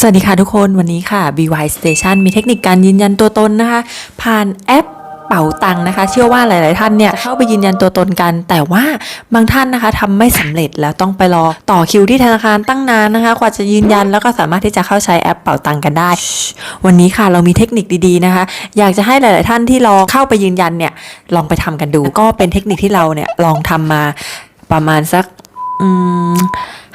สวัสดีค่ะทุกคนวันนี้ค่ะ BY Station มีเทคนิคการยืนยันตัวตนนะคะ ผ่านแอปเป๋าตังค์นะคะ เชื่อว่าหลาย ๆ ท่านเนี่ยเข้าไปยืนยันตัวตนกัน แต่ว่าบางท่านนะคะทำไม่สำเร็จแล้วต้องไปรอต่อคิวที่ธนาคารตั้งนานนะคะ กว่าจะยืนยันแล้วก็สามารถที่จะเข้าใช้แอปเป๋าตังค์กันได้ วันนี้ค่ะเรามีเทคนิคดี ๆ นะคะ อยากจะให้หลาย ๆ ท่านที่รอเข้าไปยืนยันเนี่ยลองไปทำกันดู ก็เป็นเทคนิคที่เราเนี่ยลองทำมาประมาณสักอืม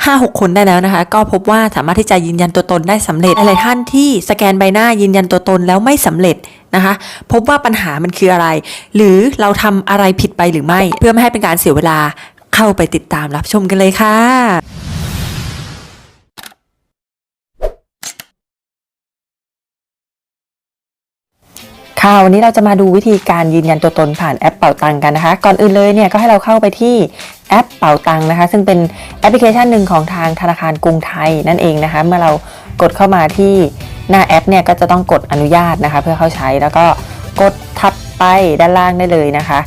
ห้าหกคนได้แล้วนะคะ ก็พบว่าสามารถที่จะยืนยันตัวตนได้สำเร็จหลายท่านที่สแกนใบหน้ายืนยันตัวตนแล้วไม่สำเร็จนะคะพบว่าปัญหามันคืออะไร หรือเราทำอะไรผิดไปหรือไม่ เพื่อไม่ให้เป็นการเสียเวลาเข้าไปติดตามรับชมกันเลยค่ะค่ะวันนี้เราจะมาดูวิธีการยืนยันตัวตนผ่านแอปเป่าตังกันนะคะ ก่อนอื่นเลยเนี่ยก็ให้เราเข้าไปที่ แอปเป่าตังนะคะ ซึ่งเป็นแอปพลิเคชันหนึ่งของทางธนาคารกรุงไทยนั่นเองนะคะ เมื่อเรากดเข้ามาที่หน้าแอปเนี่ยก็จะต้องกดอนุญาตนะคะ เพื่อเข้าใช้แล้วก็กดทับไปด้านล่างได้เลยนะคะ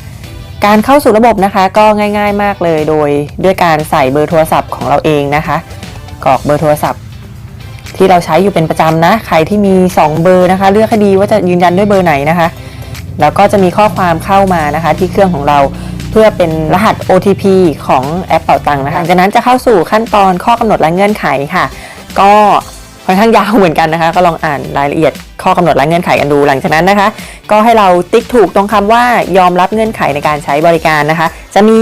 การเข้าสู่ระบบนะคะก็ง่าย ๆมากเลยโดยด้วยการใส่เบอร์โทรศัพท์ของเราเองนะคะกรอกเบอร์โทรศัพท์ ที่เราใช้อยู่เป็นประจำนะใครที่มี 2 เบอร์นะคะ เลือกให้ดีว่าจะยืนยันด้วยเบอร์ไหนนะคะแล้วก็จะมีข้อความเข้ามานะคะ ที่เครื่องของเรา เพื่อเป็นรหัส OTP ของแอปเป่าตังค์นะคะจากนั้นจะเข้าสู่ขั้นตอนข้อกำหนดและเงื่อนไขค่ะ ก็ค่อนข้างยาวเหมือนกันนะคะ ก็ลองอ่านรายละเอียดข้อกำหนดและเงื่อนไขกันดูหลังจากนั้นนะคะ ก็ให้เราติ๊กถูกตรงคำว่ายอมรับเงื่อนไขในการใช้บริการนะคะ จะมี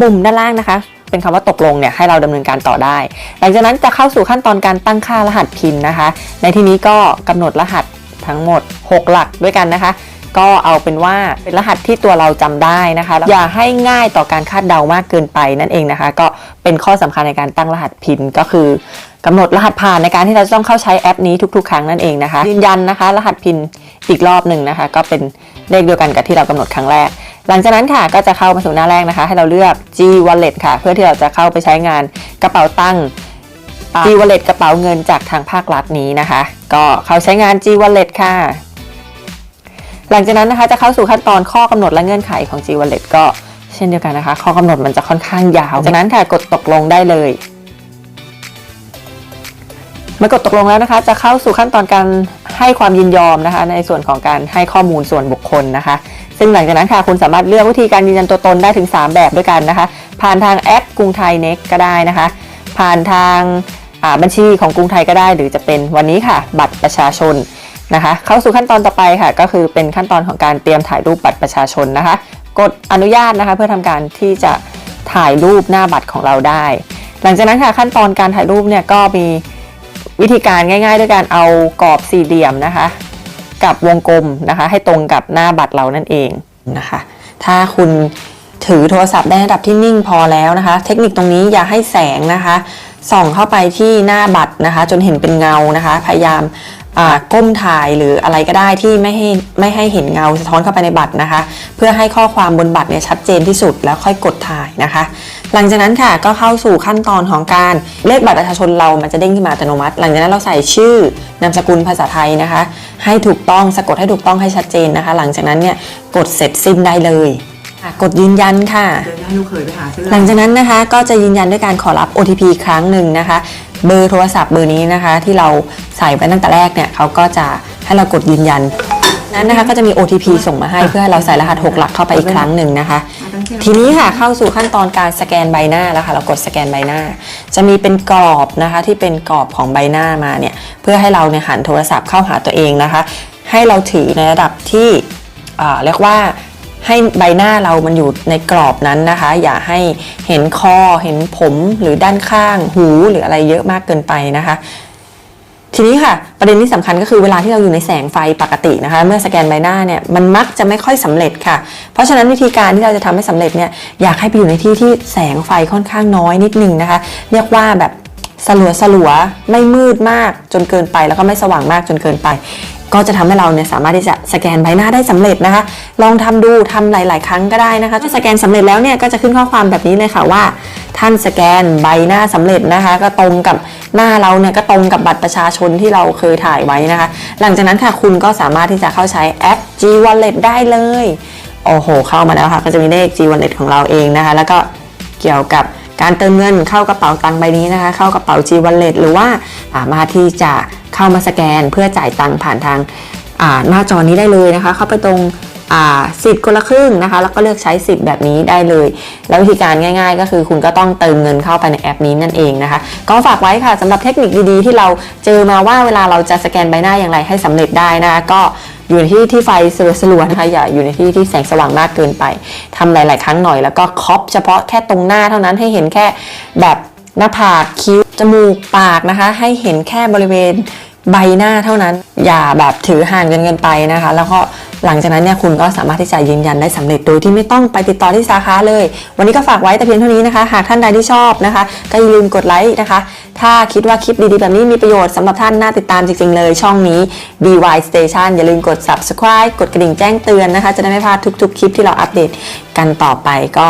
ปุ่มด้านล่างนะคะ เป็นคำว่าตกลงเนี่ยให้เราดำเนินการต่อได้ หลังจากนั้นจะเข้าสู่ขั้นตอนการตั้งค่ารหัสพินนะคะ ในที่นี้ก็กำหนดรหัสทั้งหมด 6 หลักด้วยกันนะคะ ก็เอาเป็นว่าเป็นรหัสที่ตัวเราจำได้นะคะ อย่าให้ง่ายต่อการคาดเดามากเกินไปนั่นเองนะคะ ก็เป็นข้อสำคัญในการตั้งรหัสพินก็คือกำหนดรหัสผ่านในการที่เราจะต้องเข้าใช้แอปนี้ทุก ๆ ครั้งนั่นเองนะคะ ยืนยันนะคะ รหัสพินอีกรอบหนึ่งนะคะ ก็เป็นเลขเดียวกันกับที่เรากำหนดครั้งแรก หลังจากนั้นค่ะก็จะเข้ามาสู่หน้าแรกนะคะ ให้เราเลือก G Wallet ค่ะ เพื่อที่เราจะเข้าไปใช้งานกระเป๋าตัง G Wallet กระเป๋าเงินจากทางภาครัฐนี้นะคะ ก็เข้าใช้งาน G Wallet ค่ะ หลังจากนั้นนะคะจะเข้าสู่ขั้นตอนข้อกำหนดและเงื่อนไขของ G Wallet ก็เช่นเดียวกันนะคะ ข้อกำหนดมันจะค่อนข้างยาว จากนั้นค่ะกดตกลงได้เลยเมื่อกดตกลงแล้วนะคะ จะเข้าสู่ขั้นตอนการให้ความยินยอมนะคะ ในส่วนของการให้ข้อมูลส่วนบุคคลนะคะ ซึ่งหลังจากนั้นค่ะคุณสามารถเลือกวิธีการยืนยันตัวตนได้ถึง 3 แบบด้วยกันนะคะ ผ่านทางแอปกรุงไทยเน็กก็ได้นะคะ ผ่านทางบัญชีของกรุงไทยก็ได้ หรือจะเป็นวันนี้ค่ะ บัตรประชาชน นะคะ เข้าสู่ขั้นตอนต่อไปค่ะ ก็คือเป็นขั้นตอนของการเตรียมถ่ายรูปบัตรประชาชนนะคะ กดอนุญาตนะคะ เพื่อทำการที่จะถ่ายรูปหน้าบัตรของเราได้ หลังจากนั้นค่ะขั้นตอนการถ่ายรูปเนี่ยก็มีวิธีการง่าย ๆ ด้วยการเอากรอบสี่เหลี่ยมนะคะ กับวงกลมนะคะ ให้ตรงกับหน้าบัตรเรานั่นเองนะคะ ถ้าคุณถือโทรศัพท์ได้ระดับที่นิ่งพอแล้วนะคะ เทคนิคตรงนี้อย่าให้แสงนะคะส่องเข้าไปที่หน้าบัตรนะคะ จนเห็นเป็นเงานะคะ พยายาม ก้มถ่ายหรืออะไรก็ได้ที่ไม่ให้ไม่ให้เห็นเงาสะท้อนเข้าไปในบัตรนะคะ เพื่อให้ข้อความบนบัตรเนี่ยชัดเจนที่สุดแล้วค่อยกดถ่ายนะคะ หลังจากนั้นค่ะก็เข้าสู่ขั้นตอนของการเลขบัตรประชาชนเรามันจะเด้งขึ้นมาอัตโนมัติ หลังจากนั้นเราใส่ชื่อนามสกุลภาษาไทยนะคะ ให้ถูกต้องสะกดให้ถูกต้องให้ชัดเจนนะคะ หลังจากนั้นเนี่ยกดเสร็จสิ้นได้เลยอะกดยืนยันค่ะเดี๋ยวให้ลูกเคยไปหาซื้อหลังจากนั้นนะคะก็จะยืนยันด้วยการขอรับ OTP ครั้งหนึ่งนะคะ เบอร์โทรศัพท์เบอร์นี้นะคะ ที่เราใส่ไปตั้งแต่แรกเนี่ยเขาก็จะให้เรากดยืนยันนั้นนะคะก็จะมี OTP ส่งมาให้เพื่อให้เราใส่รหัส 6 หลักเข้าไปอีกครั้งหนึ่งนะคะ ทีนี้ค่ะเข้าสู่ขั้นตอนการสแกนใบหน้าแล้วค่ะเรากดสแกนใบหน้า จะมีเป็นกรอบนะคะที่เป็นกรอบของใบหน้ามาเนี่ยเพื่อให้เราเนี่ยหันโทรศัพท์เข้าหาตัวเองนะคะ ให้เราถือในระดับที่เรียกว่า ให้ใบหน้าเรามันอยู่ในกรอบนั้นนะคะ อย่าให้เห็นคอเห็นผมหรือด้านข้าง หูหรืออะไรเยอะมากเกินไปนะคะ ทีนี้ค่ะ ประเด็นที่สำคัญก็คือเวลาที่เราอยู่ในแสงไฟปกตินะคะ เมื่อสแกนใบหน้าเนี่ยมันมักจะไม่ค่อยสำเร็จค่ะ เพราะฉะนั้นวิธีการที่เราจะทำให้สำเร็จเนี่ยอยากให้ไปอยู่ในที่ที่แสงไฟค่อนข้างน้อยนิดนึงนะคะ เรียกว่าแบบสลัวสลัวไม่มืดมากจนเกินไปแล้วก็ไม่สว่างมากจนเกินไป ก็จะทำให้เราเนี่ยสามารถที่จะสแกนใบหน้าได้สำเร็จนะคะ ลองทำดูทำหลาย ๆ ครั้งก็ได้นะคะถ้าสแกนสำเร็จแล้วเนี่ยก็จะขึ้นข้อความแบบนี้เลยค่ะว่า ท่านสแกนใบหน้าสำเร็จนะคะ ก็ตรงกับหน้าเราเนี่ยก็ตรงกับบัตรประชาชนที่เราเคยถ่ายไว้นะคะ หลังจากนั้นค่ะคุณก็สามารถที่จะเข้าใช้แอป G Wallet ได้เลยโอ้โห เข้ามาแล้วค่ะ ก็จะมีเลข G Wallet ของเราเองนะคะ แล้วก็เกี่ยวกับการเติมเงินเข้ากระเป๋าตังค์ใบนี้นะคะ เข้ากระเป๋า G Wallet หรือว่าสามารถที่จะ เข้ามาสแกนเพื่อจ่ายตังค์ผ่านทางาหน้าจอนี้ได้เลยนะคะ เข้าไปตรงสิทธิ์คนละครึ่งนะคะ แล้วก็เลือกใช้สิทธิ์แบบนี้ได้เลย แล้ววิธีการง่าย ๆ ก็คือคุณก็ต้องเติมเงินเข้าไปในแอปนี้นั่นเองนะคะ ก็ฝากไว้ค่ะสำหรับเทคนิคดีๆ ที่เราเจอมาว่าเวลาเราจะสแกนใบหน้าอย่างไรให้สำเร็จได้นะคะก็อยู่ในที่ที่ไฟสลัวๆนะคะอย่าอยู่ในที่ที่แสงสว่างมากเกินไปทำหลาย ๆ ครั้งหน่อยแล้วก็คอปเฉพาะแค่ตรงหน้าเท่านั้นให้เห็นแค่แบบ หน้าผากคิ้ว จมูกปากนะคะ ให้เห็นแค่บริเวณใบหน้าเท่านั้น อย่าแบบถือห่างกันเกินไปนะคะ แล้วก็หลังจากนั้นเนี่ยคุณก็สามารถที่จะยืนยันได้สำเร็จโดยที่ไม่ต้องไปติดต่อที่สาขาเลย วันนี้ก็ฝากไว้แต่เพียงเท่านี้นะคะ หากท่านใดที่ชอบนะคะ ก็อย่าลืมกดไลค์นะคะ ถ้าคิดว่าคลิปดีๆ แบบนี้มีประโยชน์สำหรับท่านน่าติดตามจริงๆเลย ช่องนี้ BY Station อย่าลืมกด subscribe กดกระดิ่งแจ้งเตือนนะคะ จะได้ไม่พลาดทุกๆ คลิปที่เราอัปเดตกันต่อไปก็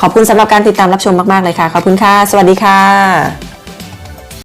ขอบคุณสำหรับการติดตามรับชมมากๆเลยค่ะ ขอบคุณค่ะ สวัสดีค่ะ